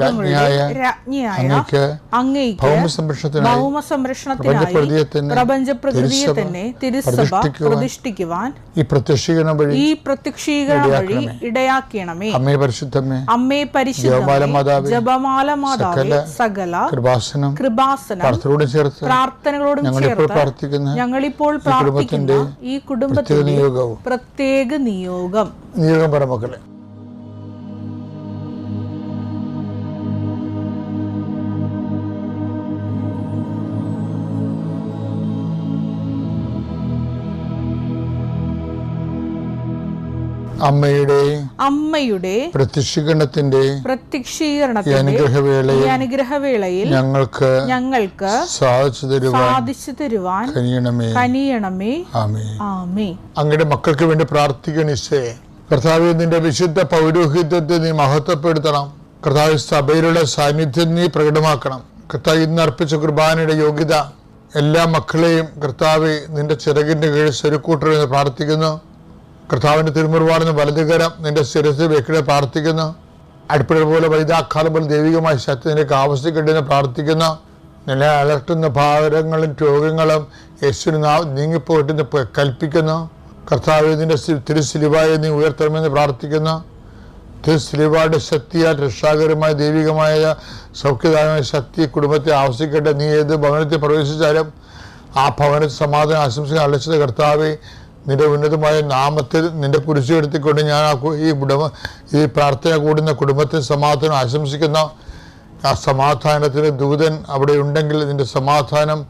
ലോകങ്ങളുടെ അങ്ങേക്ക് ഭൗമ സംരക്ഷണത്തിനായി തന്നെ പ്രപഞ്ച പ്രകൃതിയെ തന്നെ തിരുസഭ പ്രതിഷ്ഠിക്കുവാൻ പ്രതിഷ്ഠിക്കുവാൻ ഈ പ്രത്യക്ഷീകരണം വഴി ഈ പ്രത്യക്ഷീകരണം വഴി ഇടയാക്കണമേ. അമ്മേ പരിശുദ്ധമ്മേ അമ്മേ ജപമാല പരിശുദ്ധ ജപമാല മാതാവേ സകല കൃപാസനം കൃപാസനം പ്രാർത്ഥനയോട് ചേർത്ത് പ്രാർത്ഥനകളോടും ഞങ്ങളിപ്പോൾ ചേർത്ത് പ്രാർത്ഥിക്കുന്ന ഞങ്ങളിപ്പോൾ പ്രാർത്ഥിക്കുന്ന ഈ കുടുംബത്തിന്റെ പ്രത്യേക നിയോഗം. നിയോഗം പറ മക്കളെ. അമ്മയുടെ അമ്മയുടെ പ്രത്യക്ഷീകരണത്തിന്റെ പ്രത്യക്ഷീകരണത്തിന്റെ അനുഗ്രഹവേളയിൽ അനുഗ്രഹവേളയിൽ ഞങ്ങൾക്ക് ഞങ്ങൾക്ക് സാധിച്ചു തരുവാൻ സാധിച്ചു തരുവാൻ കനിയണമേ. കനിയണമേ. ആമേ ആമേ അങ്ങയുടെ മക്കൾക്ക് വേണ്ടി പ്രാർത്ഥിക്കണിസേ കർത്താവ് നിന്റെ വിശുദ്ധ പൗരോഹിത്യത്തെ നീ മഹത്വപ്പെടുത്തണം. കർത്താവ് സഭയിലുള്ള സാന്നിധ്യം നീ പ്രകടമാക്കണം. കർത്താവ് ഇന്ന് അർപ്പിച്ച കുർബാനയുടെ യോഗ്യത എല്ലാ മക്കളെയും കർത്താവ് നിന്റെ ചിറകിന്റെ കീഴിൽ സ്വരുക്കൂട്ടരുമെന്ന് പ്രാർത്ഥിക്കുന്നു. കർത്താവിന്റെ തിരുമുറിവാണെന്ന് വലതുകരം നിന്റെ ശിരസ് വെക്കിടെ പ്രാർത്ഥിക്കുന്നു. അടുപ്പിടൽ പോലെ വൈദാഖാലം പോലെ ദൈവികമായ ശക്തി നിനക്ക് ആവശ്യക്കെട്ടിനെ പ്രാർത്ഥിക്കുന്നു. നിന്നെ അലട്ടുന്ന ഭാരങ്ങളും രോഗങ്ങളും യേശുവിന് നീങ്ങിപ്പോയിട്ട് കൽപ്പിക്കുന്നു. കർത്താവ് നിന്റെ തിരുസിലിവായി നീ ഉയർത്തണമെന്ന് പ്രാർത്ഥിക്കുന്നു. തിരുസിലിവായുടെ ശക്തിയാൽ രക്ഷാകരമായ ദൈവികമായ സൗഖ്യദായമായ ശക്തി കുടുംബത്തെ ആവശ്യിക്കട്ടെ നീ ഏത് ഭവനത്തിൽ പ്രവേശിച്ചാലും ആ ഭവനത്തിൽ സമാധാനം ആശംസിക്കാൻ അലച്ചത് കർത്താവെ നിന്റെ ഉന്നതമായ നാമത്തിൽ നിന്റെ കുരിശു എടുത്തിക്കൊണ്ട് ഞാൻ ആ ഈ കുടുംബ ഈ പ്രാർത്ഥന കൂടുന്ന കുടുംബത്തിന് സമാധാനം ആശംസിക്കുന്ന ആ സമാധാനത്തിന് ദൂതൻ അവിടെ ഉണ്ടെങ്കിൽ നിന്റെ സമാധാനം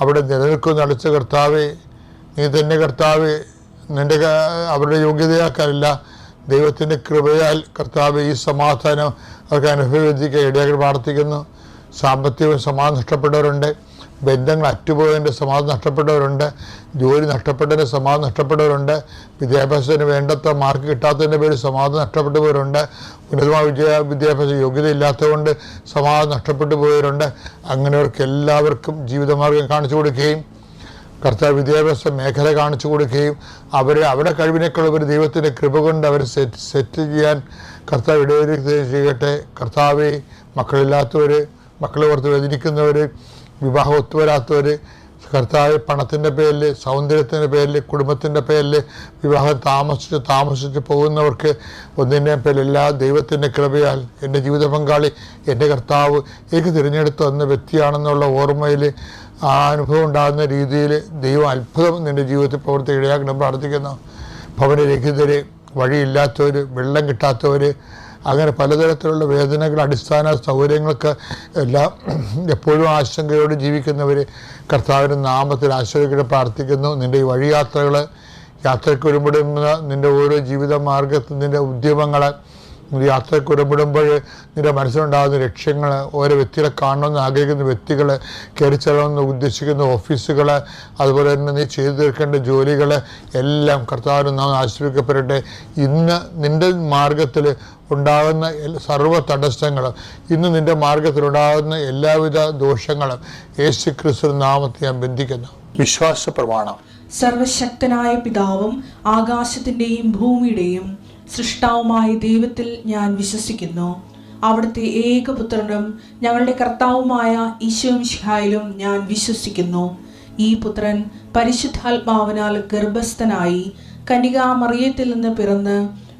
അവിടെ നിലനിൽക്കുന്ന അടച്ച കർത്താവെ നീ തന്നെ കർത്താവെ നിന്റെ അവരുടെ യോഗ്യതയാക്കാനല്ല ദൈവത്തിന്റെ കൃപയാൽ കർത്താവ് ഈ സമാധാനം അവർക്ക് അനുഭവിക്കാൻ ഇടയാക്കി പ്രാർത്ഥിക്കുന്നു. സാമ്പത്തിക സമാധാനം നഷ്ടപ്പെട്ടവരുണ്ട്. ബന്ധങ്ങൾ അറ്റുപോയതിന്റെ സമാധാനം നഷ്ടപ്പെട്ടവരുണ്ട് ജോലി നഷ്ടപ്പെട്ടതിന്റെ സമാധാനം നഷ്ടപ്പെട്ടവരുണ്ട് വിദ്യാഭ്യാസത്തിന് വേണ്ടത്ര മാർക്ക് കിട്ടാത്തതിന്റെ പേരിൽ സമാധാനം നഷ്ടപ്പെട്ടവരുണ്ട് ഉന്നതമായ വിദ്യാ വിദ്യാഭ്യാസ യോഗ്യത ഇല്ലാത്തതുകൊണ്ട് സമാധാനം നഷ്ടപ്പെട്ടു പോയവരുണ്ട്. അങ്ങനെയവർക്ക് എല്ലാവർക്കും ജീവിതമാർഗം കാണിച്ചു കൊടുക്കുകയും കർത്താവ് വിദ്യാഭ്യാസ മേഖല കാണിച്ചു കൊടുക്കുകയും അവരെ അവരുടെ കഴിവിനേക്കാൾ ഒരു ദൈവത്തിന്റെ കൃപ കൊണ്ട് അവരെ സെറ്റ് സെറ്റ് ചെയ്യാൻ കർത്താവ് ഇടവരുത്തുകയും ചെയ്യട്ടെ. കർത്താവ് മക്കളില്ലാത്തവർ മക്കളെ ഓർത്ത് വേദനിക്കുന്നവർ വിവാഹം ഒത്തുവരാത്തവർ കർത്താവ് പണത്തിന്റെ പേരിൽ സൗന്ദര്യത്തിന്റെ പേരിൽ കുടുംബത്തിന്റെ പേരിൽ വിവാഹം താമസിച്ച് താമസിച്ച് പോകുന്നവർക്ക് ഒന്നിന്റെ എല്ലാ ദൈവത്തിന്റെ കൃപയാൽ എന്റെ ജീവിത പങ്കാളി എന്റെ കർത്താവ് എനിക്ക് തിരഞ്ഞെടുത്ത് വന്ന വ്യക്തിയാണെന്നുള്ള ഓർമ്മയിൽ ആ അനുഭവം ഉണ്ടാകുന്ന രീതിയിൽ ദൈവം അത്ഭുതം നിന്റെ ജീവിതത്തിൽ പ്രവർത്തി ഇടയാക്കണം പ്രാർത്ഥിക്കുന്നു. ഭവനരഹിതര് വഴിയില്ലാത്തവർ വെള്ളം കിട്ടാത്തവർ അങ്ങനെ പലതരത്തിലുള്ള വേദനകൾ അടിസ്ഥാന സൗകര്യങ്ങൾക്ക് എല്ലാം എപ്പോഴും ആശങ്കയോടെ ജീവിക്കുന്നവർ കർത്താവിന്റെ നാമത്തിൽ ആശ്രയിക്കട്ടെ പ്രാർത്ഥിക്കുന്നു. നിന്റെ ഈ വഴിയാത്രകൾ യാത്രയ്ക്ക് ഒരുമിടുന്ന നിന്റെ ഓരോ ജീവിത മാർഗത്തിൽ നിന്റെ ഉദ്യമങ്ങൾ യാത്രയ്ക്ക് ഒരുമിടുമ്പോൾ നിന്റെ മനസ്സിലുണ്ടാകുന്ന ലക്ഷ്യങ്ങൾ ഓരോ വ്യക്തികളെ കാണണമെന്ന് ആഗ്രഹിക്കുന്ന വ്യക്തികൾ കയറി ചെല്ലണമെന്ന് ഉദ്ദേശിക്കുന്ന ഓഫീസുകൾ അതുപോലെ തന്നെ നീ ചെയ്തു തീർക്കേണ്ട ജോലികൾ എല്ലാം കർത്താവിന് നാം ആശ്രയിക്കപ്പെടട്ടെ. ഇന്ന് നിന്റെ മാർഗത്തിൽ ഉണ്ടാകുന്ന സർവ തടസ്സങ്ങളും ഇന്ന് നിന്റെ മാർഗത്തിലുണ്ടാകുന്ന എല്ലാവിധ ദോഷങ്ങളും യേശു ക്രിസ്തു നാമത്തെ ഞാൻ ബന്ധിക്കുന്നു. വിശ്വാസ പ്രമാണം. സർവശക്തനായ പിതാവും ആകാശത്തിന്റെയും ഭൂമിയുടെയും സൃഷ്ടാവുമായ ദൈവത്തിൽ ഞാൻ വിശ്വസിക്കുന്നു. അവിടുത്തെ ഏകപുത്രനും ഞങ്ങളുടെ കർത്താവുമായ ഈശോമിഷിഹായിലും ഞാൻ വിശ്വസിക്കുന്നു. ഈ പുത്രൻ പരിശുദ്ധാത്മാവിനാൽ ഗർഭസ്ഥനായി കനികാമറിയത്തിൽ നിന്ന് പിറന്ന്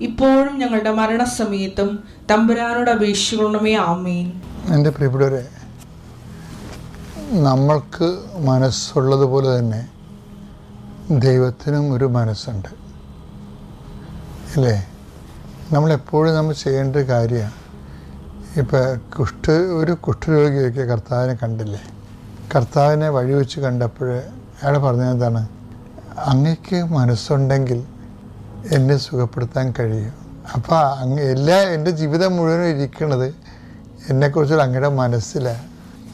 ഇപ്പോഴും ഞങ്ങളുടെ മരണസമയത്തും തമ്പുരാനോട് അപേക്ഷിക്കണമേ ആമേൻ. എന്റെ പ്രിയപ്പെട്ടവരെ നമ്മൾക്ക് മനസ്സുള്ളതുപോലെ തന്നെ ദൈവത്തിനും ഒരു മനസ്സുണ്ട്. അല്ലേ? നമ്മളെപ്പോഴും നമ്മൾ ചെയ്യേണ്ട ഒരു കാര്യമാണ്. ഇപ്പം കുഷ്ഠ ഒരു കുഷ്ഠരോഗിയൊക്കെ കർത്താവിനെ കണ്ടില്ലേ? കർത്താവിനെ വഴി വെച്ച് കണ്ടപ്പോൾ അയാൾ പറഞ്ഞത് എന്താണ്? അങ്ങക്ക് മനസ്സുണ്ടെങ്കിൽ എന്നെ സുഖപ്പെടുത്താൻ കഴിയും. അപ്പോൾ അങ്ങ് എല്ലാ എന്റെ ജീവിതം മുഴുവനും ഇരിക്കുന്നത് എന്നെക്കുറിച്ചുള്ള അങ്ങയുടെ മനസ്സിലാണ്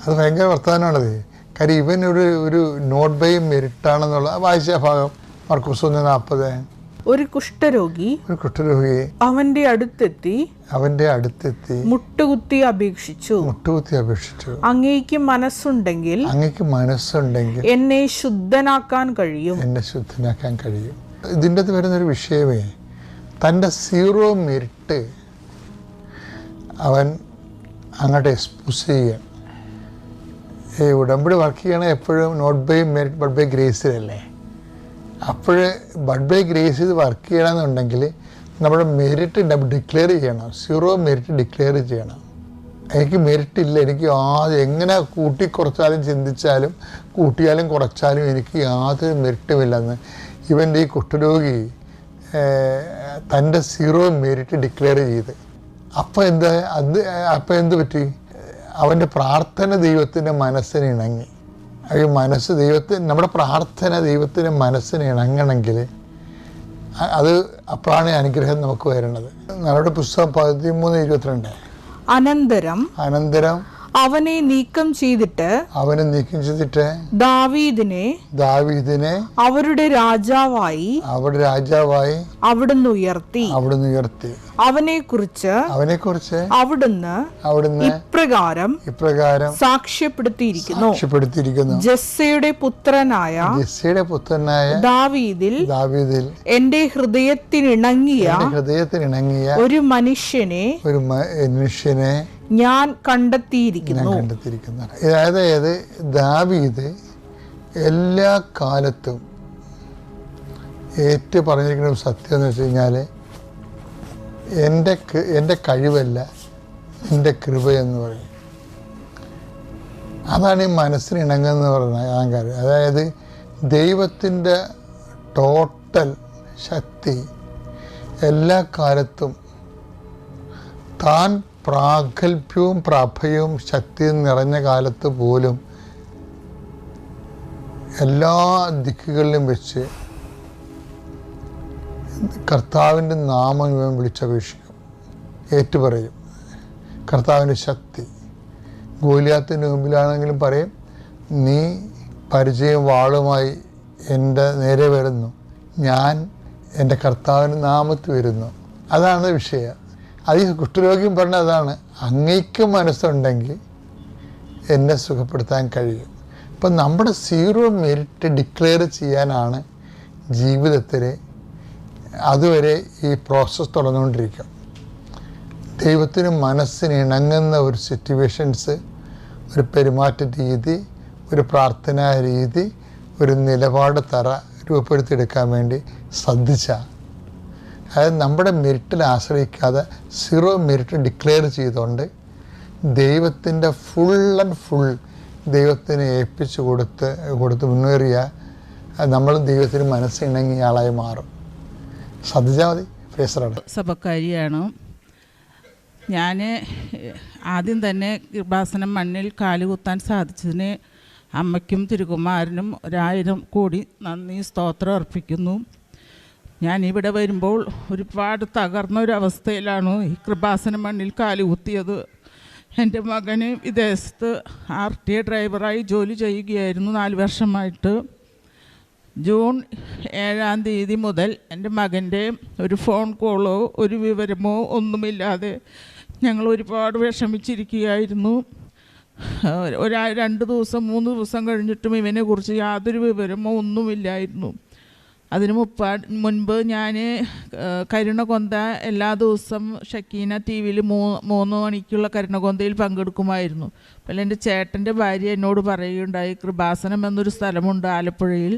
അത് ഭയങ്കര വർത്തമാനമാണത്. കാര്യം ഇവൻ ഒരു ഒരു നോട്ട് ബൈ മെരിറ്റാണെന്നുള്ള വായിച്ച ഭാഗം മർക്കൂസ് ഒന്ന് നാൽപ്പത്. ഒരു കുഷ്ഠരോഗി ഒരു കുഷ്ഠരോഗി. അവന്റെ അടുത്തെത്തി അവന്റെ അടുത്തെത്തി. മുട്ടുകുത്തി അപേക്ഷിച്ചു. മുട്ടുകുത്തി അപേക്ഷിച്ചു. അങ്ങേക്ക് മനസ്സുണ്ടെങ്കിൽ അങ്ങേക്ക് മനസ്സുണ്ടെങ്കിൽ എന്നെ ശുദ്ധനാക്കാൻ കഴിയും. എന്നെ ശുദ്ധനാക്കാൻ കഴിയും. ഇതിന്റെ അകത്ത് വരുന്നൊരു വിഷയമേ തന്റെ സീറോ മെരിറ്റ് അവൻ അങ്ങോട്ട് എക്സ്പോസ് ചെയ്യുക ഈ ഉടമ്പടി വർക്ക് ചെയ്യണത് എപ്പോഴും not by merit but by ഗ്രേസിലല്ലേ? അപ്പോൾ ബട്ട് ബൈ ഗ്രേസ് ഇത് വർക്ക് ചെയ്യണമെന്നുണ്ടെങ്കിൽ നമ്മുടെ മെരിറ്റ് ഡിക്ലെയർ ചെയ്യണം സീറോ മെരിറ്റ് ഡിക്ലെയർ ചെയ്യണം. എനിക്ക് മെരിറ്റ് ഇല്ല എനിക്ക് ആദ്യം എങ്ങനെ കൂട്ടിക്കുറച്ചാലും ചിന്തിച്ചാലും കൂട്ടിയാലും കുറച്ചാലും എനിക്ക് യാതൊരു മെരിറ്റുമില്ലെന്ന് ഇവന്റെ ഈ കുഷ്ഠരോഗി തന്റെ സീറോ മെരിറ്റ് ഡിക്ലെയർ ചെയ്ത്. അപ്പോൾ എന്താ അത് അപ്പോൾ എന്ത് പറ്റി? അവന്റെ പ്രാർത്ഥന ദൈവത്തിന്റെ മനസ്സിന് ഇണങ്ങി. ഈ മനസ്സ് ദൈവത്തിന് നമ്മുടെ പ്രാർത്ഥന ദൈവത്തിന്റെ മനസ്സിന് ഇണങ്ങണമെങ്കിൽ അത് അപ്പോഴാണ് അനുഗ്രഹം നമുക്ക് വരുന്നത്. നമ്മുടെ പുസ്തകം പതിമൂന്ന് ഇരുപത്തിരണ്ട്. അനന്തരം അനന്തരം അവനെ നീക്കം ചെയ്തിട്ട് അവനെ നീക്കം ചെയ്തിട്ട് ദാവീദിനെ ദാവീദിനെ അവരുടെ രാജാവായി അവരുടെ രാജാവായി അവിടുന്ന് ഉയർത്തി. അവിടുന്ന് ഉയർത്തി. അവനെ കുറിച്ച് അവനെ കുറിച്ച് അവിടുന്ന് അവിടുന്ന് ഇപ്രകാരം ഇപ്രകാരം സാക്ഷ്യപ്പെടുത്തിയിരിക്കുന്നു. സാക്ഷ്യപ്പെടുത്തിയിരിക്കുന്നു. ജസ്സയുടെ പുത്രനായ ജസ്സയുടെ പുത്രനായ ദാവീദിൽ ദാവീദിൽ എന്റെ ഹൃദയത്തിനിണങ്ങിയ ഹൃദയത്തിനിണങ്ങിയ ഹൃദയത്തിന് ഇണങ്ങിയ ഒരു മനുഷ്യനെ ഒരു മനുഷ്യനെ ഞാൻ കണ്ടെത്തിയിരിക്കുന്നു. അതായത് ദാവീദ് എല്ലാ കാലത്തും ഏറ്റു പറഞ്ഞിരിക്കുന്ന സത്യം എന്ന് വെച്ച് കഴിഞ്ഞാൽ എന്റെ എന്റെ കഴിവല്ല എന്റെ കൃപയെന്ന് പറയും. അതാണ് ഈ മനസ്സിന് ഇണങ്ങുന്ന പറയുന്ന അഹങ്കാരം. അതായത് ദൈവത്തിന്റെ ടോട്ടൽ ശക്തി എല്ലാ കാലത്തും താൻ പ്രാഗൽഭ്യവും പ്രഭയും ശക്തിയും നിറഞ്ഞ കാലത്ത് പോലും എല്ലാ ദിക്കുകളിലും വെച്ച് കർത്താവിന്റെ നാമം ഇവൻ വിളിച്ചപേക്ഷിക്കും. ഏറ്റുപറയും. കർത്താവിന്റെ ശക്തി. ഗോലിയാത്തിന്റെ മുമ്പിലാണെങ്കിലും പറയും നീ പരിചയം വാളുമായി എന്റെ നേരെ വരുന്നു. ഞാൻ എന്റെ കർത്താവിന്റെ നാമത്ത് വരുന്നു. അതാണ് വിഷയം. അത് ഈ കുഷ്ഠരോഗിയും പറഞ്ഞ അതാണ്. അങ്ങയ്ക്ക് മനസ്സുണ്ടെങ്കിൽ എന്നെ സുഖപ്പെടുത്താൻ കഴിയും. ഇപ്പം നമ്മുടെ സീറോ മെരിറ്റ് ഡിക്ലെയർ ചെയ്യാനാണ് ജീവിതത്തിൽ അതുവരെ ഈ പ്രോസസ്സ് തുടർന്നുകൊണ്ടിരിക്കും ദൈവത്തിന് മനസ്സിന് ഇണങ്ങുന്ന ഒരു സിറ്റുവേഷൻസ് ഒരു പെരുമാറ്റ രീതി ഒരു പ്രാർത്ഥനാ രീതി ഒരു നിലപാട് തറ രൂപപ്പെടുത്തിയെടുക്കാൻ വേണ്ടി ശ്രദ്ധിച്ച അതായത് നമ്മുടെ മെരിറ്റിൽ ആശ്രയിക്കാതെ സീറോ മെരിറ്റ് ഡിക്ലെയർ ചെയ്തുകൊണ്ട് ദൈവത്തിന്റെ ഫുൾ ആൻഡ് ഫുൾ ദൈവത്തിന് ഏൽപ്പിച്ചു കൊടുത്ത് കൊടുത്ത് മുന്നേറിയ നമ്മൾ ദൈവത്തിന് മനസ്സിണങ്ങിയ ആളായി മാറും. ശ്രദ്ധിച്ചാൽ മതി ഫ്രേസറാണ് സഭക്കാരിയാണ്. ഞാൻ ആദ്യം തന്നെ കൃപാസനം മണ്ണിൽ കാലുകുത്താൻ സാധിച്ചതിന് അമ്മയ്ക്കും തിരുകുമാരനും ഒരായിരം കോടി നന്ദി സ്തോത്രം അർപ്പിക്കുന്നു. ഞാൻ ഇവിടെ വരുമ്പോൾ ഒരുപാട് തകർന്നൊരവസ്ഥയിലാണ് ഈ കൃപാസന മണ്ണിൽ കാലുകുത്തിയത് എന്റെ മകന് വിദേശത്ത് ആർ ടി ഡ്രൈവറായി ജോലി ചെയ്യുകയായിരുന്നു നാല് വർഷമായിട്ട്. ജൂൺ ഏഴാം തീയതി മുതൽ എന്റെ മകന്റെ ഒരു ഫോൺ കോളോ ഒരു വിവരമോ ഒന്നുമില്ലാതെ ഞങ്ങൾ ഒരുപാട് വിഷമിച്ചിരിക്കുകയായിരുന്നു. ഒരാ രണ്ട് ദിവസം മൂന്ന് ദിവസം കഴിഞ്ഞിട്ടും ഇവനെക്കുറിച്ച് യാതൊരു വിവരമോ ഒന്നുമില്ലായിരുന്നു. അതിന് മുപ്പാ മുൻപ് ഞാൻ കരുണകൊന്ത എല്ലാ ദിവസം ഷക്കീന ടി വിയിൽ മൂ മൂന്ന് മണിക്കുള്ള കരുണകൊന്തയിൽ പങ്കെടുക്കുമായിരുന്നു. അപ്പോൾ എന്റെ ചേട്ടന്റെ ഭാര്യ എന്നോട് പറയുകയുണ്ടായി കൃപാസനം എന്നൊരു സ്ഥലമുണ്ട് ആലപ്പുഴയിൽ.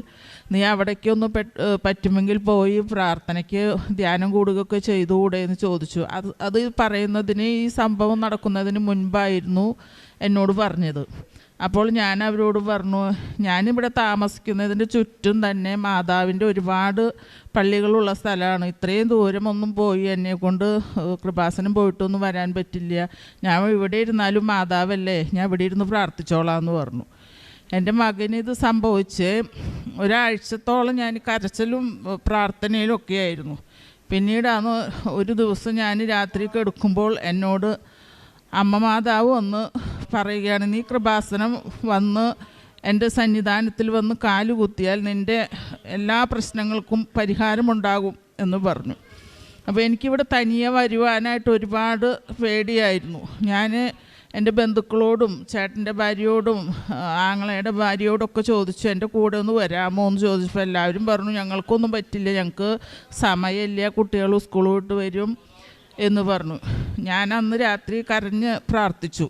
നീ അവിടേക്കൊന്ന് പറ്റുമെങ്കിൽ പോയി പ്രാർത്ഥനയ്ക്ക് ധ്യാനം കൂടുകയൊക്കെ ചെയ്തുകൂടെ? എന്ന് ചോദിച്ചു. അത് അത് പറയുന്നതിന് ഈ സംഭവം നടക്കുന്നതിന് മുൻപായിരുന്നു എന്നോട് പറഞ്ഞത്. അപ്പോൾ ഞാൻ അവരോട് പറഞ്ഞു ഞാനിവിടെ താമസിക്കുന്നതിന്റെ ചുറ്റും തന്നെ മാതാവിന്റെ ഒരുപാട് പള്ളികളുള്ള സ്ഥലമാണ്. ഇത്രയും ദൂരമൊന്നും പോയി എന്നെ കൊണ്ട് കൃപാസനം പോയിട്ടൊന്നും വരാൻ പറ്റില്ല. ഞാൻ ഇവിടെ ഇരുന്നാലും മാതാവല്ലേ ഞാൻ ഇവിടെ ഇരുന്ന് പ്രാർത്ഥിച്ചോളാം എന്ന് പറഞ്ഞു. എന്റെ മകന് ഇത് സംഭവിച്ച് ഒരാഴ്ചത്തോളം ഞാൻ കരച്ചിലും പ്രാർത്ഥനയിലും ഒക്കെ ആയിരുന്നു. പിന്നീടാണ് ഒരു ദിവസം ഞാൻ രാത്രി കിടക്കുമ്പോൾ എന്നോട് അമ്മ മാതാവ് വന്ന് പറയുകയാണ് നീ കൃപാസനം വന്ന് എന്റെ സന്നിധാനത്തിൽ വന്ന് കാലുകുത്തിയാൽ നിന്റെ എല്ലാ പ്രശ്നങ്ങൾക്കും പരിഹാരമുണ്ടാകും എന്ന് പറഞ്ഞു. അപ്പോൾ എനിക്കിവിടെ തനിയെ വരുവാനായിട്ട് ഒരുപാട് പേടിയായിരുന്നു. ഞാൻ എന്റെ ബന്ധുക്കളോടും ചേട്ടന്റെ ഭാര്യയോടും ആങ്ങളയുടെ ഭാര്യയോടൊക്കെ ചോദിച്ചു എന്റെ കൂടെ ഒന്ന് വരാമോ? എന്ന് ചോദിച്ചപ്പോൾ എല്ലാവരും പറഞ്ഞു ഞങ്ങൾക്കൊന്നും പറ്റില്ല ഞങ്ങൾക്ക് സമയമില്ല കുട്ടികൾ സ്കൂൾ വിട്ട് വരും എന്ന് പറഞ്ഞു. ഞാൻ അന്ന് രാത്രി കരഞ്ഞ് പ്രാർത്ഥിച്ചു.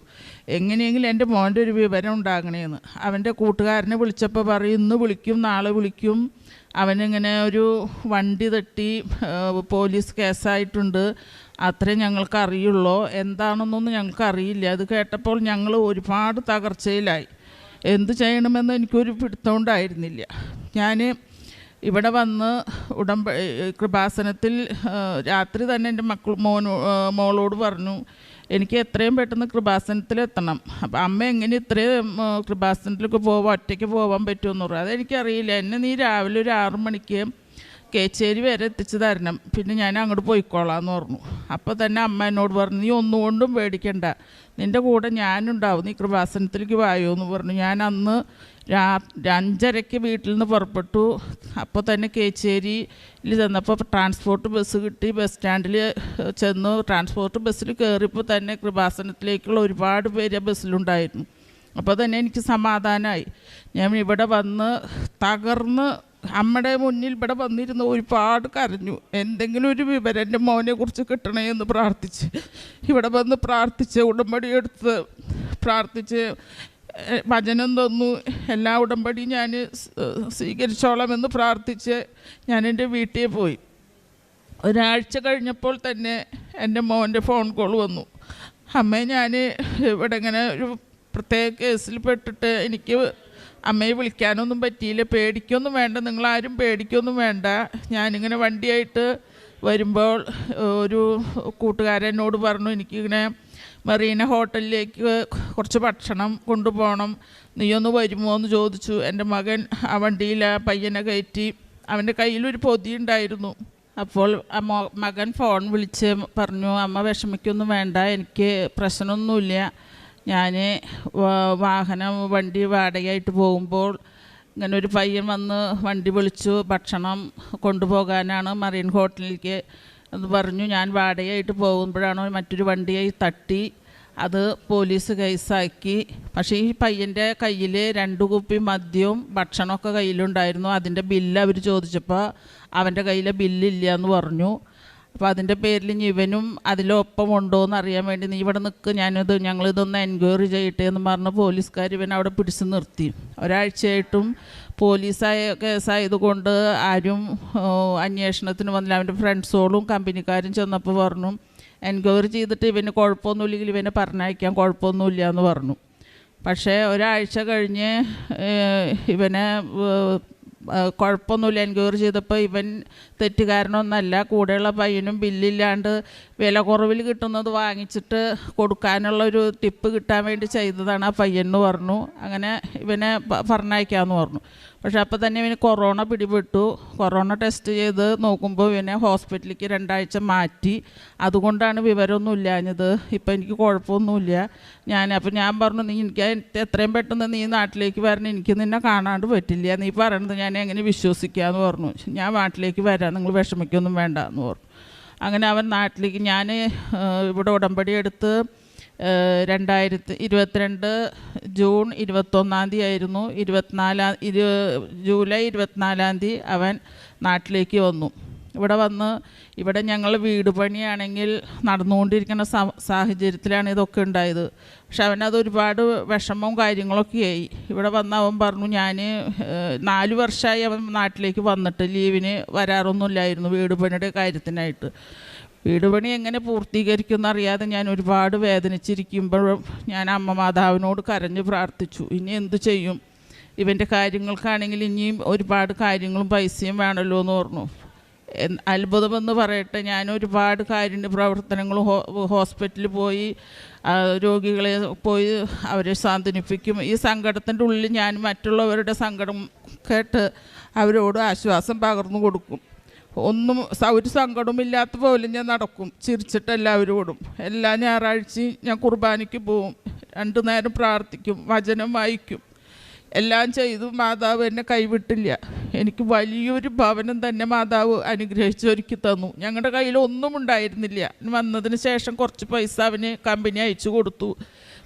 എങ്ങനെയെങ്കിലും എന്റെ മോന്റെ ഒരു വിവരം ഉണ്ടാകണേന്ന്. അവന്റെ കൂട്ടുകാരനെ വിളിച്ചപ്പോൾ പറയും ഇന്ന് വിളിക്കും നാളെ വിളിക്കും. അവനിങ്ങനെ ഒരു വണ്ടി തട്ടി പോലീസ് കേസായിട്ടുണ്ട്. അത്രേ ഞങ്ങൾക്ക് അറിയുള്ളൂ. എന്താണെന്നൊന്നും ഞങ്ങൾക്ക് അറിയില്ല. അത് കേട്ടപ്പോൾ ഞങ്ങൾ ഒരുപാട് തകർച്ചയിലായി. എന്ത് ചെയ്യണമെന്ന് എനിക്കൊരു പിടുത്തമുണ്ടായിരുന്നില്ല. ഞാൻ ഇവിടെ വന്ന് ഉടമ്പ കൃപാസനത്തിൽ രാത്രി തന്നെ എന്റെ മക്കൾ മോനോ മോളോട് പറഞ്ഞു എനിക്ക് എത്രയും പെട്ടെന്ന് കൃപാസനത്തിൽ എത്തണം അപ്പം അമ്മ എങ്ങനെ ഇത്രയും കൃപാസനത്തിലൊക്കെ പോവാൻ ഒറ്റയ്ക്ക് പോകാൻ പറ്റുമെന്ന് പറഞ്ഞു അതെനിക്കറിയില്ല. എന്നെ നീ രാവിലെ ഒരു ആറ് മണിക്ക് കേച്ചേരി വരെ എത്തിച്ചു തരണം പിന്നെ ഞാൻ അങ്ങോട്ട് പോയിക്കോളാം എന്ന് പറഞ്ഞു. അപ്പോൾ തന്നെ അമ്മ എന്നോട് പറഞ്ഞു നീ ഒന്നുകൊണ്ടും പേടിക്കണ്ട. നിന്റെ കൂടെ ഞാനുണ്ടാവും. നീ കൃപാസനത്തിലേക്ക് വായോ എന്ന് പറഞ്ഞു. ഞാൻ അന്ന് രാ അഞ്ചരയ്ക്ക് വീട്ടിൽ നിന്ന് പുറപ്പെട്ടു. അപ്പോൾ തന്നെ കേച്ചേരിയിൽ ചെന്നപ്പോൾ ട്രാൻസ്പോർട്ട് ബസ് കിട്ടി. ബസ് സ്റ്റാൻഡിൽ ചെന്നു. ട്രാൻസ്പോർട്ട് ബസ്സിൽ കയറിയപ്പോൾ തന്നെ കൃപാസനത്തിലേക്കുള്ള ഒരുപാട് പേര് ആ ബസ്സിലുണ്ടായിരുന്നു അപ്പോൾ തന്നെ എനിക്ക് സമാധാനമായി ഞാൻ ഇവിടെ വന്ന് തകർന്ന് അമ്മയുടെ മുന്നിൽ ഇവിടെ വന്നിരുന്ന് ഒരുപാട് കരഞ്ഞു. എന്തെങ്കിലും ഒരു വിവരം എന്റെ മോനെ കുറിച്ച് കിട്ടണേ എന്ന് പ്രാർത്ഥിച്ച്. ഇവിടെ വന്ന് പ്രാർത്ഥിച്ച് ഉടമ്പടി എടുത്ത് പ്രാർത്ഥിച്ച് വചനം തന്നു. എല്ലാ ഉടമ്പടിയും ഞാൻ സ്വീകരിച്ചോളാം എന്ന് പ്രാർത്ഥിച്ച് ഞാൻ എന്റെ വീട്ടിൽ പോയി. ഒരാഴ്ച കഴിഞ്ഞപ്പോൾ തന്നെ എന്റെ മോന്റെ ഫോൺ കോൾ വന്നു. അമ്മയെ ഞാൻ ഇവിടെ ഇങ്ങനെ ഒരു പ്രത്യേക കേസിൽ പെട്ടിട്ട് എനിക്ക് അമ്മയെ വിളിക്കാനൊന്നും പറ്റിയില്ല. പേടിക്കൊന്നും വേണ്ട നിങ്ങളാരും പേടിക്കൊന്നും വേണ്ട. ഞാനിങ്ങനെ വണ്ടിയായിട്ട് വരുമ്പോൾ ഒരു കൂട്ടുകാരനോട് പറഞ്ഞു എനിക്കിങ്ങനെ മറീന ഹോട്ടലിലേക്ക് കുറച്ച് ഭക്ഷണം കൊണ്ടുപോകണം. നീയൊന്ന് വരുമോ എന്ന് ചോദിച്ചു. എന്റെ മകൻ ആ വണ്ടിയിൽ ആ പയ്യനെ കയറ്റി അവന്റെ കയ്യിലൊരു പൊതി ഉണ്ടായിരുന്നു. അപ്പോൾ മകൻ ഫോൺ വിളിച്ച് പറഞ്ഞു അമ്മ വിഷമിക്കൊന്നും വേണ്ട എനിക്ക് പ്രശ്നമൊന്നുമില്ല. ഞാൻ വാഹനം വണ്ടി വാടകയായിട്ട് പോകുമ്പോൾ ഇങ്ങനെ ഒരു പയ്യൻ വന്ന് വണ്ടി വിളിച്ചു. ഭക്ഷണം കൊണ്ടുപോകാനാണ് മറീൻ ഹോട്ടലിലേക്ക് എന്ന് പറഞ്ഞു. ഞാൻ വാടകയായിട്ട് പോകുമ്പോഴാണ് മറ്റൊരു വണ്ടിയായി തട്ടി അത് പോലീസ് കേസാക്കി. പക്ഷേ ഈ പയ്യന്റെ കയ്യിൽ രണ്ട് കുപ്പി മദ്യവും ഭക്ഷണമൊക്കെ കയ്യിലുണ്ടായിരുന്നു. അതിന്റെ ബില്ല് അവർ ചോദിച്ചപ്പോൾ അവന്റെ കയ്യിലെ ബില്ലില്ല എന്ന് പറഞ്ഞു. അപ്പോൾ അതിന്റെ പേരിൽ ഇവനും അതിലൊപ്പം ഉണ്ടോ എന്ന് അറിയാൻ വേണ്ടി നീ ഇവിടെ നിൽക്ക് ഞാനിത് ഞങ്ങളിതൊന്ന് എൻക്വയറി ചെയ്യട്ടെ എന്ന് പറഞ്ഞ് പോലീസുകാർ ഇവൻ അവിടെ പിടിച്ച് നിർത്തി. ഒരാഴ്ചയായിട്ടും പോലീസായ കേസായതുകൊണ്ട് ആരും അന്വേഷണത്തിന് വന്നില്ല. അവന്റെ ഫ്രണ്ട്സോളും കമ്പനിക്കാരും ചെന്നപ്പോൾ പറഞ്ഞു എൻക്വയറി ചെയ്തിട്ട് ഇവന് കുഴപ്പമൊന്നുമില്ലെങ്കിൽ ഇവനെ പറഞ്ഞയക്കാൻ കുഴപ്പമൊന്നുമില്ല എന്ന് പറഞ്ഞു. പക്ഷേ ഒരാഴ്ച കഴിഞ്ഞ് ഇവനെ കുഴപ്പമൊന്നുമില്ല. എൻക്വയറി ചെയ്തപ്പോൾ ഇവൻ തെറ്റുകാരനൊന്നല്ല. കൂടെയുള്ള പയ്യനും ബില്ലില്ലാണ്ട് വില കുറവിൽ കിട്ടുന്നത് വാങ്ങിച്ചിട്ട് കൊടുക്കാനുള്ള ഒരു ടിപ്പ് കിട്ടാൻ വേണ്ടി ചെയ്തതാണ് ആ പയ്യൻ എന്ന് പറഞ്ഞു. അങ്ങനെ ഇവനെ പറഞ്ഞയക്കാമെന്ന് പറഞ്ഞു. പക്ഷെ അപ്പോൾ തന്നെ ഇവന് കൊറോണ പിടിപെട്ടു. കൊറോണ ടെസ്റ്റ് ചെയ്ത് നോക്കുമ്പോൾ ഇവനെ ഹോസ്പിറ്റലിലേക്ക് രണ്ടാഴ്ച മാറ്റി. അതുകൊണ്ടാണ് വിവരമൊന്നും ഇല്ലാഞ്ഞത്. ഇപ്പം എനിക്ക് കുഴപ്പമൊന്നുമില്ല. ഞാൻ അപ്പം ഞാൻ പറഞ്ഞു നീ എനിക്ക് എത്രയും പെട്ടെന്ന് നീ നാട്ടിലേക്ക് വരണം. എനിക്ക് നിന്നെ കാണാണ്ട് പറ്റില്ല. നീ പറയണത് ഞാൻ എങ്ങനെ വിശ്വസിക്കാമെന്ന് പറഞ്ഞു. ഞാൻ നാട്ടിലേക്ക് വരാം. നിങ്ങൾ വിഷമിക്കൊന്നും വേണ്ട എന്ന് പറഞ്ഞു. അങ്ങനെ അവൻ നാട്ടിലേക്ക് ഞാൻ ഇവിടെ ഉടമ്പടി എടുത്ത് രണ്ടായിരത്തി ഇരുപത്തിരണ്ട് ജൂൺ ഇരുപത്തൊന്നാം തീയതി ആയിരുന്നു. ഇരുപത്തിനാലാം ഇരു ജൂലൈ ഇരുപത്തിനാലാം തീയതി അവൻ നാട്ടിലേക്ക് വന്നു. ഇവിടെ വന്ന് ഇവിടെ ഞങ്ങൾ വീട് പണിയാണെങ്കിൽ നടന്നുകൊണ്ടിരിക്കുന്ന സാഹചര്യത്തിലാണ് ഇതൊക്കെ ഉണ്ടായത്. പക്ഷെ അവനത് ഒരുപാട് വിഷമവും കാര്യങ്ങളൊക്കെ ആയി. ഇവിടെ വന്ന് അവൻ പറഞ്ഞു ഞാൻ നാല് വർഷമായി അവൻ നാട്ടിലേക്ക് വന്നിട്ട് ലീവിന് വരാറൊന്നുമില്ലായിരുന്നു വീട് പണിയുടെ കാര്യത്തിനായിട്ട്. വീട് പണി എങ്ങനെ പൂർത്തീകരിക്കും എന്നറിയാതെ ഞാൻ ഒരുപാട് വേദനിച്ചിരിക്കുമ്പോഴും ഞാൻ അമ്മ മാതാവിനോട് കരഞ്ഞ് പ്രാർത്ഥിച്ചു. ഇനി എന്തു ചെയ്യും? ഇവന്റെ കാര്യങ്ങൾക്കാണെങ്കിൽ ഇനിയും ഒരുപാട് കാര്യങ്ങളും പൈസയും വേണമല്ലോ എന്ന് പറഞ്ഞു. അത്ഭുതമെന്ന് പറയട്ടെ ഞാൻ ഒരുപാട് കാരുണ്യ പ്രവർത്തനങ്ങൾ ഹോസ്പിറ്റലിൽ പോയി രോഗികളെ പോയി അവരെ സാന്ത്വനിപ്പിക്കും. ഈ സങ്കടത്തിന്റെ ഉള്ളിൽ ഞാൻ മറ്റുള്ളവരുടെ സങ്കടം കേട്ട് അവരോട് ആശ്വാസം പകർന്നു കൊടുക്കും. ഒന്നും ഒരു സങ്കടമില്ലാത്ത പോലെ ഞാൻ നടക്കും. ചിരിച്ചിട്ട് എല്ലാവരോടും. എല്ലാ ഞായറാഴ്ചയും ഞാൻ കുർബാനയ്ക്ക് പോവും. രണ്ടു നേരം പ്രാർത്ഥിക്കും. വചനം വായിക്കും. എല്ലാം ചെയ്തു മാതാവ് എന്നെ കൈവിട്ടില്ല. എനിക്ക് വലിയൊരു ഭവനം തന്നെ മാതാവ് അനുഗ്രഹിച്ച് ഒരുക്കി തന്നു. ഞങ്ങളുടെ കയ്യിൽ ഒന്നും ഉണ്ടായിരുന്നില്ല. വന്നതിന് ശേഷം കുറച്ച് പൈസ അവന് കമ്പനി അയച്ചു കൊടുത്തു.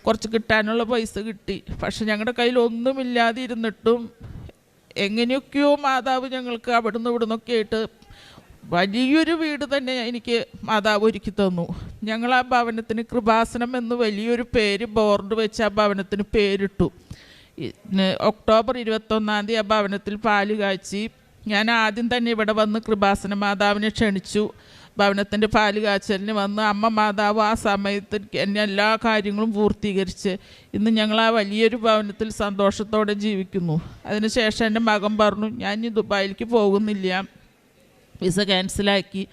കുറച്ച് കിട്ടാനുള്ള പൈസ കിട്ടി. പക്ഷെ ഞങ്ങളുടെ കയ്യിൽ ഒന്നുമില്ലാതെ ഇരുന്നിട്ടും എങ്ങനെയൊക്കെയോ മാതാവ് ഞങ്ങൾക്ക് അവിടുന്ന് ഇവിടുന്നൊക്കെ ആയിട്ട് വലിയൊരു വീട് തന്നെ എനിക്ക് മാതാവ് ഒരുക്കി തന്നു. ഞങ്ങൾ ആ ഭവനത്തിന് കൃപാസനം എന്ന് വലിയൊരു പേര് ബോർഡ് വെച്ച് ആ ഭവനത്തിന് പേരിട്ടു. ഒക്ടോബർ ഇരുപത്തൊന്നാം തീയതി ആ ഭവനത്തിൽ പാൽ കാച്ചി. ഞാൻ ആദ്യം തന്നെ ഇവിടെ വന്ന് കൃപാസന മാതാവിനെ ക്ഷണിച്ചു. ഭവനത്തിന്റെ പാൽ കാച്ചലിന് വന്ന് അമ്മ മാതാവ് ആ സമയത്ത് എന്നെ എല്ലാ കാര്യങ്ങളും പൂർത്തീകരിച്ച് ഇന്ന് ഞങ്ങൾ ആ വലിയൊരു ഭവനത്തിൽ സന്തോഷത്തോടെ ജീവിക്കുന്നു. അതിനുശേഷം എന്റെ മകൻ പറഞ്ഞു ഞാൻ ഇനി ദുബായിലേക്ക് പോകുന്നില്ല. വിസ ക്യാൻസലാക്കി.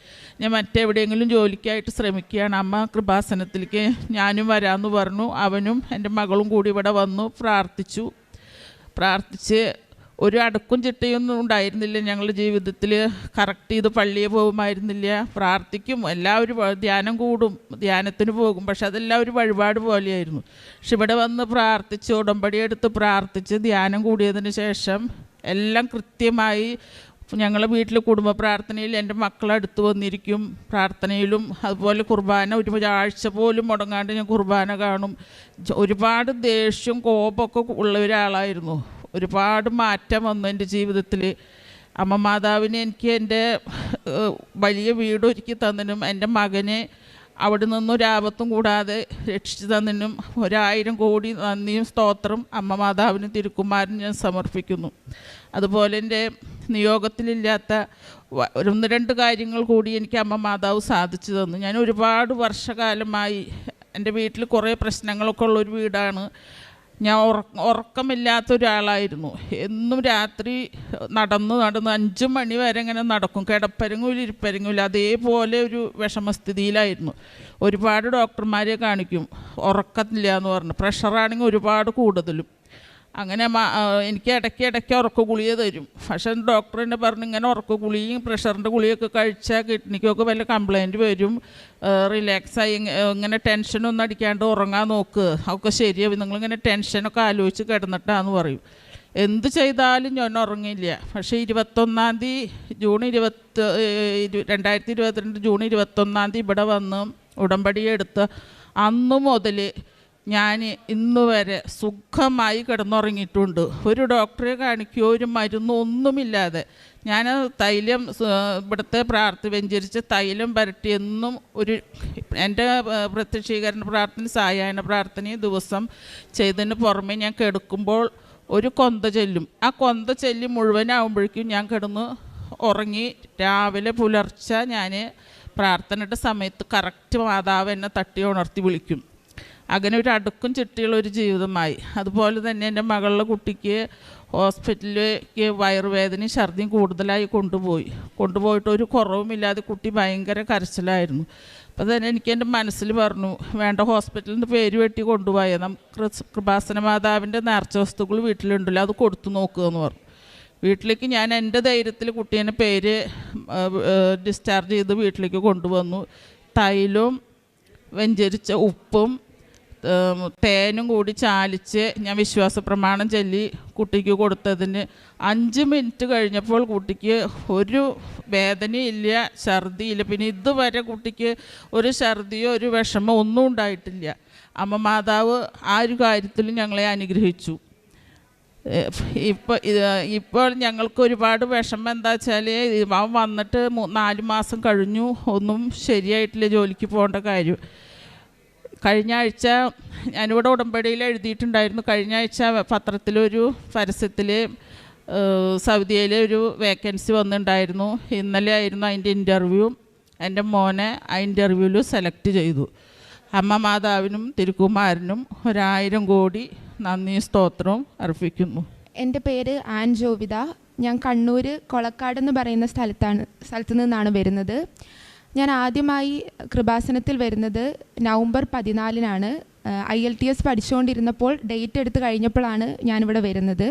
ഞാൻ മറ്റെവിടെയെങ്കിലും ജോലിക്കായിട്ട് ശ്രമിക്കുകയാണ്. അമ്മ കൃപാസനത്തിലേക്ക് ഞാനും വരാമെന്ന് പറഞ്ഞു. അവനും എന്റെ മകളും കൂടി ഇവിടെ വന്നു പ്രാർത്ഥിച്ചു. പ്രാർത്ഥിച്ച് ഒരു അടുക്കും ചിട്ടയൊന്നും ഉണ്ടായിരുന്നില്ല. ഞങ്ങളുടെ ജീവിതത്തിൽ കറക്റ്റ് ചെയ്ത് പള്ളിയിൽ പോകുമായിരുന്നില്ല. പ്രാർത്ഥിക്കും എല്ലാവരും ധ്യാനം കൂടും ധ്യാനത്തിന് പോകും. പക്ഷെ അതെല്ലാം ഒരു വഴിപാട് പോലെയായിരുന്നു. പക്ഷെ ഇവിടെ വന്ന് പ്രാർത്ഥിച്ച് ഉടമ്പടി എടുത്ത് പ്രാർത്ഥിച്ച് ധ്യാനം കൂടിയതിന് ശേഷം എല്ലാം കൃത്യമായി ഞങ്ങളെ വീട്ടിൽ കുടുംബ പ്രാർത്ഥനയിൽ എന്റെ മക്കളടുത്ത് വന്നിരിക്കും. പ്രാർത്ഥനയിലും അതുപോലെ കുർബാന ഒരു ആഴ്ച പോലും മുടങ്ങാണ്ട് ഞാൻ കുർബാന കാണും. ഒരുപാട് ദേഷ്യവും കോപമൊക്കെ ഉള്ള ഒരാളായിരുന്നു. ഒരുപാട് മാറ്റം വന്നു എന്റെ ജീവിതത്തിൽ അമ്മ മാതാവിനെ എനിക്ക് എന്റെ വലിയ വീടൊരുക്കി തന്നതിനും എന്റെ മകനെ അവിടെ നിന്നും ഒരാപത്തും കൂടാതെ രക്ഷിച്ചു തന്നതിനും ഒരായിരം കോടി നന്ദിയും സ്തോത്രം അമ്മ മാതാവിനും തിരുക്കുമാരനും ഞാൻ സമർപ്പിക്കുന്നു. അതുപോലെ എന്റെ നിയോഗത്തിലില്ലാത്ത ഒന്ന് രണ്ട് കാര്യങ്ങൾ കൂടി എനിക്ക് അമ്മ മാതാവ് സാധിച്ചു തന്നു. ഞാൻ ഒരുപാട് വർഷകാലമായി എന്റെ വീട്ടിൽ കുറേ പ്രശ്നങ്ങളൊക്കെ ഉള്ളൊരു വീടാണ്. ഞാൻ ഉറക്ക ഉറക്കമില്ലാത്ത ഒരാളായിരുന്നു എന്നും രാത്രി നടന്ന് നടന്ന് അഞ്ച് മണി വരെ ഇങ്ങനെ നടക്കും. കിടപ്പരങ്ങൂല ഇരിപ്പരങ്ങൂല അതേപോലെ ഒരു വിഷമസ്ഥിതിയിലായിരുന്നു. ഒരുപാട് ഡോക്ടർമാരെ കാണിക്കും. ഉറക്കത്തില്ല എന്ന് പറഞ്ഞു. പ്രഷറാണെങ്കിൽ ഒരുപാട് കൂടുതലും. അങ്ങനെ എനിക്ക് ഇടയ്ക്ക് ഇടയ്ക്ക് ഉറക്ക ഗുളിക തരും. പക്ഷേ ഡോക്ടർ എന്നെ പറഞ്ഞു ഇങ്ങനെ ഉറക്ക ഗുളിയും പ്രഷറിന്റെ ഗുളിയൊക്കെ കഴിച്ചാൽ കിഡ്നിക്കൊക്കെ വല്ല കംപ്ലൈന്റ് വരും. റിലാക്സായി ഇങ്ങനെ ടെൻഷനൊന്നും അടിക്കാണ്ട് ഉറങ്ങാൻ നോക്ക്. അതൊക്കെ ശരിയാവും. നിങ്ങളിങ്ങനെ ടെൻഷനൊക്കെ ആലോചിച്ച് കിടന്നിട്ടാന്ന് പറയും. എന്ത് ചെയ്താലും ഞാൻ ഉറങ്ങില്ല. പക്ഷേ ഇരുപത്തൊന്നാം തീയതി ജൂൺ ഇരുപത്തി ഇരു- രണ്ടായിരത്തി ഇരുപത്തിരണ്ട് ജൂൺ ഇരുപത്തൊന്നാം തീയതി ഇവിടെ വന്ന് ഉടമ്പടി എടുത്ത് അന്ന് മുതൽ ഞാൻ ഇന്ന് വരെ സുഖമായി കിടന്നുറങ്ങിയിട്ടുണ്ട്. ഒരു ഡോക്ടറെ കാണിക്കുകയോ ഒരു മരുന്നോ ഒന്നുമില്ലാതെ. ഞാൻ തൈലം ഇവിടുത്തെ പ്രാർത്ഥി വെഞ്ചരിച്ച് തൈലം പുരട്ടി എന്നും ഒരു എന്റെ പ്രത്യക്ഷീകരണ പ്രാർത്ഥന സായാഹ്ന പ്രാർത്ഥനയും ദിവസം ചെയ്തതിന് പുറമെ ഞാൻ കിടക്കുമ്പോൾ ഒരു കൊന്ത ചെല്ലും. ആ കൊന്ത ചെല്ലി മുഴുവനാകുമ്പോഴേക്കും ഞാൻ കിടന്ന് ഉറങ്ങി രാവിലെ പുലർച്ച ഞാൻ പ്രാർത്ഥനയുടെ സമയത്ത് കറക്റ്റ് മാതാവ് എന്നെ തട്ടി ഉണർത്തി വിളിക്കും. അങ്ങനെ ഒരു അടുക്കും ചിട്ടിയുള്ള ഒരു ജീവിതമായി. അതുപോലെ തന്നെ എന്റെ മകളുടെ കുട്ടിക്ക് ഹോസ്പിറ്റലിലേക്ക് വയറുവേദനയും ഛർദിയും കൂടുതലായി കൊണ്ടുപോയി. കൊണ്ടുപോയിട്ട് ഒരു കുറവുമില്ലാതെ കുട്ടി ഭയങ്കര കരച്ചിലായിരുന്നു. അപ്പോൾ തന്നെ എനിക്ക് എന്റെ മനസ്സിൽ പറഞ്ഞു വേണ്ട ഹോസ്പിറ്റലിൽ നിന്ന് പേര് വെട്ടി കൊണ്ടുപോയ കൃപാസന മാതാവിന്റെ നേർച്ച വസ്തുക്കൾ വീട്ടിലുണ്ടല്ലോ അത് കൊടുത്തു നോക്കുക എന്ന് പറഞ്ഞു. വീട്ടിലേക്ക് ഞാൻ എന്റെ ധൈര്യത്തിൽ കുട്ടീനെ പേര് ഡിസ്ചാർജ് ചെയ്ത് വീട്ടിലേക്ക് കൊണ്ടുവന്നു. തൈലും വെഞ്ചരിച്ച ഉപ്പും തേനും കൂടി ചാലിച്ച് ഞാൻ വിശ്വാസ പ്രമാണം ചൊല്ലി കുട്ടിക്ക് കൊടുത്തതിന് അഞ്ച് മിനിറ്റ് കഴിഞ്ഞപ്പോൾ കുട്ടിക്ക് ഒരു വേദനയില്ല ഛർദിയില്ല. പിന്നെ ഇതുവരെ കുട്ടിക്ക് ഒരു ഛർദിയോ ഒരു വിഷമോ ഒന്നും ഉണ്ടായിട്ടില്ല. അമ്മ മാതാവ് ആ ഒരു കാര്യത്തിലും ഞങ്ങളെ അനുഗ്രഹിച്ചു. ഇപ്പോൾ ഇപ്പോൾ ഞങ്ങൾക്ക് ഒരുപാട് വിഷമം എന്താ വെച്ചാൽ അവൻ വന്നിട്ട് നാല് മാസം കഴിഞ്ഞു. ഒന്നും ശരിയായിട്ടില്ല ജോലിക്ക് പോകേണ്ട കാര്യം. കഴിഞ്ഞ ആഴ്ച ഞാനിവിടെ ഉടമ്പടിയിൽ എഴുതിയിട്ടുണ്ടായിരുന്നു. കഴിഞ്ഞ ആഴ്ച പത്രത്തിലൊരു പരസ്യത്തിൽ സൗദിയിലെ ഒരു വേക്കൻസി വന്നിട്ടുണ്ടായിരുന്നു. ഇന്നലെ ആയിരുന്നു അതിന്റെ ഇന്റർവ്യൂ. എന്റെ മോനെ ആ ഇന്റർവ്യൂവിൽ സെലക്ട് ചെയ്തു. അമ്മ മാതാവിനും തിരുക്കുമാരനും ഒരായിരം കോടി നന്ദി സ്തോത്രവും അർപ്പിക്കുന്നു. എന്റെ പേര് ആൻ ജോവിത. ഞാൻ കണ്ണൂർ കൊളക്കാട് എന്ന് പറയുന്ന സ്ഥലത്താണ് സ്ഥലത്തു നിന്നാണ് വരുന്നത്. ഞാൻ ആദ്യമായി കൃപാസനത്തിൽ വരുന്നത് നവംബർ പതിനാലിനാണ്. ഐ എൽ ടി എസ് പഠിച്ചുകൊണ്ടിരുന്നപ്പോൾ ഡേറ്റ് എടുത്ത് കഴിഞ്ഞപ്പോഴാണ് ഞാനിവിടെ വരുന്നത്.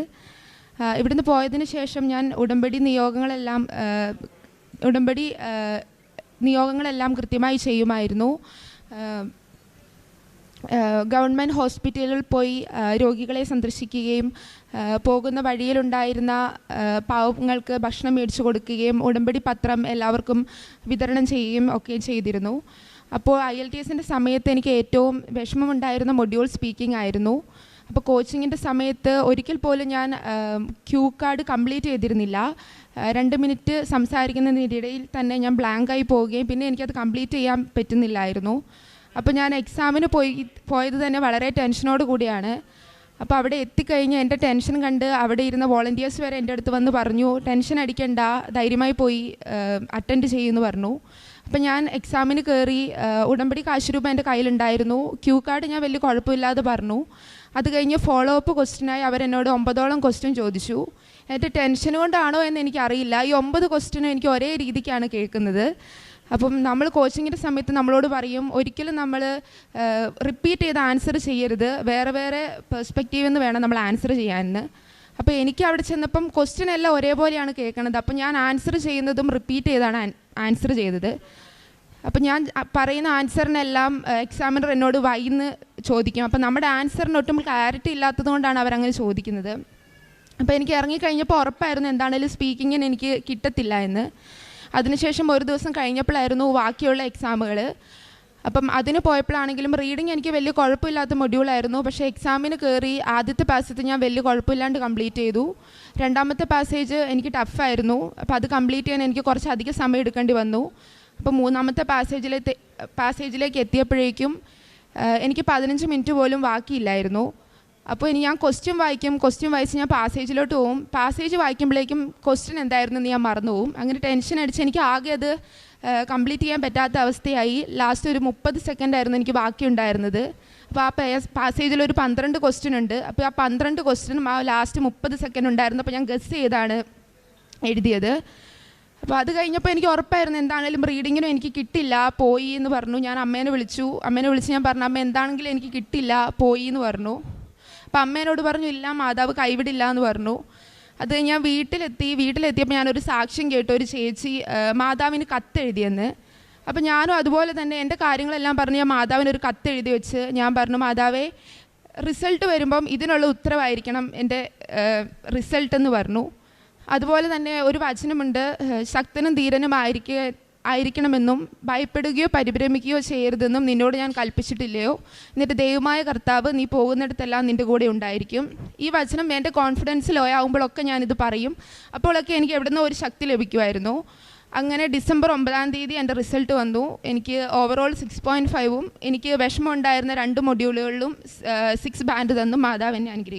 ഇവിടുന്ന് പോയതിന് ശേഷം ഞാൻ ഉടമ്പടി നിയോഗങ്ങളെല്ലാം ഉടമ്പടി നിയോഗങ്ങളെല്ലാം കൃത്യമായി ചെയ്യുമായിരുന്നു. ഗവൺമെന്റ് ഹോസ്പിറ്റലുകളിൽ പോയി രോഗികളെ സന്ദർശിക്കുകയും പോകുന്ന വഴിയിലുണ്ടായിരുന്ന പാവങ്ങൾക്ക് ഭക്ഷണം മേടിച്ചു കൊടുക്കുകയും ഉടമ്പടി പത്രം എല്ലാവർക്കും വിതരണം ചെയ്യുകയും ഒക്കെ ചെയ്തിരുന്നു. അപ്പോൾ ഐ എൽ ടി എസിന്റെ സമയത്ത് എനിക്ക് ഏറ്റവും വിഷമമുണ്ടായിരുന്ന മൊഡ്യൂൾ സ്പീക്കിംഗ് ആയിരുന്നു. അപ്പോൾ കോച്ചിങ്ങിന്റെ സമയത്ത് ഒരിക്കൽ പോലും ഞാൻ ക്യൂ കാർഡ് കംപ്ലീറ്റ് ചെയ്തിരുന്നില്ല. രണ്ട് മിനിറ്റ് സംസാരിക്കുന്നതിനിടയിൽ തന്നെ ഞാൻ ബ്ലാങ്കായി പോവുകയും പിന്നെ എനിക്കത് കംപ്ലീറ്റ് ചെയ്യാൻ പറ്റുന്നില്ലായിരുന്നു. അപ്പോൾ ഞാൻ എക്സാമിന് പോയി പോയത് തന്നെ വളരെ ടെൻഷനോട് കൂടിയാണ്. അപ്പോൾ അവിടെ എത്തിക്കഴിഞ്ഞ് എന്റെ ടെൻഷൻ കണ്ട് അവിടെ ഇരുന്ന വോളണ്ടിയേഴ്സ് വരെ എന്റെ അടുത്ത് വന്ന് പറഞ്ഞു ടെൻഷൻ അടിക്കണ്ട ധൈര്യമായി പോയി അറ്റൻഡ് ചെയ്യുമെന്ന് പറഞ്ഞു. അപ്പോൾ ഞാൻ എക്സാമിന് കയറി ഉടമ്പടി കാശ് രൂപ എന്റെ കയ്യിലുണ്ടായിരുന്നു. ക്യൂ കാർഡ് ഞാൻ വലിയ കുഴപ്പമില്ലാതെ പറഞ്ഞു. അത് കഴിഞ്ഞ് ഫോളോ അപ്പ് ക്വസ്റ്റിനായി അവരെന്നോട് ഒമ്പതോളം ക്വസ്റ്റ്യൻ ചോദിച്ചു. എന്റെ ടെൻഷൻ കൊണ്ടാണോ എന്ന് എനിക്കറിയില്ല. ഈ ഒമ്പത് ക്വസ്റ്റ്യനും എനിക്ക് ഒരേ രീതിക്കാണ് കേൾക്കുന്നത്. അപ്പം നമ്മൾ കോച്ചിങ്ങിന്റെ സമയത്ത് നമ്മളോട് പറയും ഒരിക്കലും നമ്മൾ റിപ്പീറ്റ് ചെയ്ത് ആൻസർ ചെയ്യരുത്. വേറെ വേറെ പെർസ്പെക്റ്റീവ് എന്ന് വേണം നമ്മൾ ആൻസർ ചെയ്യാനെന്ന് അപ്പോൾ എനിക്ക് അവിടെ ചെന്നപ്പം ക്വസ്റ്റ്യൻ എല്ലാം ഒരേപോലെയാണ് കേൾക്കുന്നത് അപ്പം ഞാൻ ആൻസർ ചെയ്യുന്നതും റിപ്പീറ്റ് ചെയ്താണ് ആൻസർ ചെയ്തത്. അപ്പം ഞാൻ പറയുന്ന ആൻസറിനെല്ലാം എക്സാമിനർ എന്നോട് വൈന്ന് ചോദിക്കും. അപ്പം നമ്മുടെ ആൻസറിന് ഒട്ടും ക്ലാരിറ്റി ഇല്ലാത്തത് കൊണ്ടാണ് അവരങ്ങനെ ചോദിക്കുന്നത്. അപ്പോൾ എനിക്ക് ഇറങ്ങിക്കഴിഞ്ഞപ്പോൾ ഉറപ്പായിരുന്നു എന്താണേലും സ്പീക്കിങ്ങിന് എനിക്ക് കിട്ടത്തില്ല എന്ന്. അതിനുശേഷം ഒരു ദിവസം കഴിഞ്ഞപ്പോഴായിരുന്നു ബാക്കിയുള്ള എക്സാമുകൾ അപ്പം അതിന് പോയപ്പോഴാണെങ്കിലും റീഡിങ് എനിക്ക് വലിയ കുഴപ്പമില്ലാത്ത മൊഡ്യൂളായിരുന്നു പക്ഷേ എക്സാമിന് കയറി ആദ്യത്തെ പാസേജ് ഞാൻ വലിയ കുഴപ്പമില്ലാണ്ട് കംപ്ലീറ്റ് ചെയ്തു. രണ്ടാമത്തെ പാസേജ് എനിക്ക് ടഫായിരുന്നു അപ്പോൾ അത് കംപ്ലീറ്റ് ചെയ്യാൻ എനിക്ക് കുറച്ച് അധികം സമയം എടുക്കേണ്ടി വന്നു. അപ്പോൾ മൂന്നാമത്തെ പാസേജിലെ പാസേജിലേക്ക് എത്തിയപ്പോഴേക്കും എനിക്ക് പതിനഞ്ച് മിനിറ്റ് പോലും ബാക്കിയില്ലായിരുന്നു. അപ്പോൾ ഇനി ഞാൻ ക്വസ്റ്റ്യൻ വായിക്കും ക്വസ്റ്റ്യൻ വായിച്ച് ഞാൻ പാസേജിലോട്ട് പോകും പാസേജ് വായിക്കുമ്പോഴേക്കും ക്വസ്റ്റ്യൻ എന്തായിരുന്നു എന്ന് ഞാൻ മറന്നു പോകും അങ്ങനെ ടെൻഷൻ അടിച്ച് എനിക്ക് ആകെ അത് കംപ്ലീറ്റ് ചെയ്യാൻ പറ്റാത്ത അവസ്ഥയായി. ലാസ്റ്റ് ഒരു മുപ്പത് സെക്കൻഡ് ആയിരുന്നു എനിക്ക് ബാക്കി ഉണ്ടായിരുന്നത്. അപ്പോൾ ആ പാസേജിൽ ഒരു പന്ത്രണ്ട് ക്വസ്റ്റ്യൻ ഉണ്ട്. അപ്പോൾ ആ പന്ത്രണ്ട് ക്വസ്റ്റ്യനും ആ ലാസ്റ്റ് മുപ്പത് സെക്കൻഡ് ഉണ്ടായിരുന്നു. അപ്പോൾ ഞാൻ ഗസ് ചെയ്താണ് എഴുതിയത്. അപ്പോൾ അത് കഴിഞ്ഞപ്പോൾ എനിക്ക് ഉറപ്പായിരുന്നു എന്താണെങ്കിലും റീഡിങ്ങിനും എനിക്ക് കിട്ടില്ല പോയി എന്ന് പറഞ്ഞു. ഞാൻ അമ്മേനെ വിളിച്ചു. അമ്മേനെ വിളിച്ച് ഞാൻ പറഞ്ഞു അമ്മ എന്താണെങ്കിലും എനിക്ക് കിട്ടില്ല പോയി എന്ന് പറഞ്ഞു. അപ്പോൾ അമ്മേനോട് പറഞ്ഞു ഇല്ല മാതാവ് കൈവിടില്ല എന്ന് പറഞ്ഞു. അത് ഞാൻ വീട്ടിലെത്തി വീട്ടിലെത്തിയപ്പോൾ ഞാനൊരു സാക്ഷ്യം കേട്ടു ഒരു ചേച്ചി മാതാവിന് കത്തെഴുതിയെന്ന്. അപ്പം ഞാനും അതുപോലെ തന്നെ എന്റെ കാര്യങ്ങളെല്ലാം പറഞ്ഞ് ഞാൻ മാതാവിന് ഒരു കത്തെഴുതി വെച്ച് ഞാൻ പറഞ്ഞു മാതാവേ റിസൾട്ട് വരുമ്പം ഇതിനുള്ള ഉത്തരവായിരിക്കണം എന്റെ റിസൾട്ട് എന്ന് പറഞ്ഞു. അതുപോലെ തന്നെ ഒരു വചനമുണ്ട് ശക്തനും ധീരനുമായിരിക്കെ ആയിരിക്കണമെന്നും ഭയപ്പെടുകയോ പരിഭ്രമിക്കുകയോ ചെയ്യരുതെന്നും നിന്നോട് ഞാൻ കൽപ്പിച്ചിട്ടില്ലയോ? എന്നിട്ട് ദൈവമായ കർത്താവ് നീ പോകുന്നിടത്തെല്ലാം നിന്റെ കൂടെ ഉണ്ടായിരിക്കും. ഈ വചനം എന്റെ കോൺഫിഡൻസ് ലോ ആകുമ്പോഴൊക്കെ ഞാനിത് പറയും. അപ്പോഴൊക്കെ എനിക്ക് എവിടുന്നോ ഒരു ശക്തി ലഭിക്കുമായിരുന്നു. അങ്ങനെ ഡിസംബർ ഒമ്പതാം തീയതി എന്റെ റിസൾട്ട് വന്നു. എനിക്ക് ഓവറോൾ സിക്സ് പോയിന്റ് ഫൈവും എനിക്ക് വിഷമം ഉണ്ടായിരുന്ന രണ്ട് മൊഡ്യൂളുകളിലും സിക്സ് ബാൻഡ് തന്നു. മാതാവിനെ അനുഗ്രഹിച്ചു.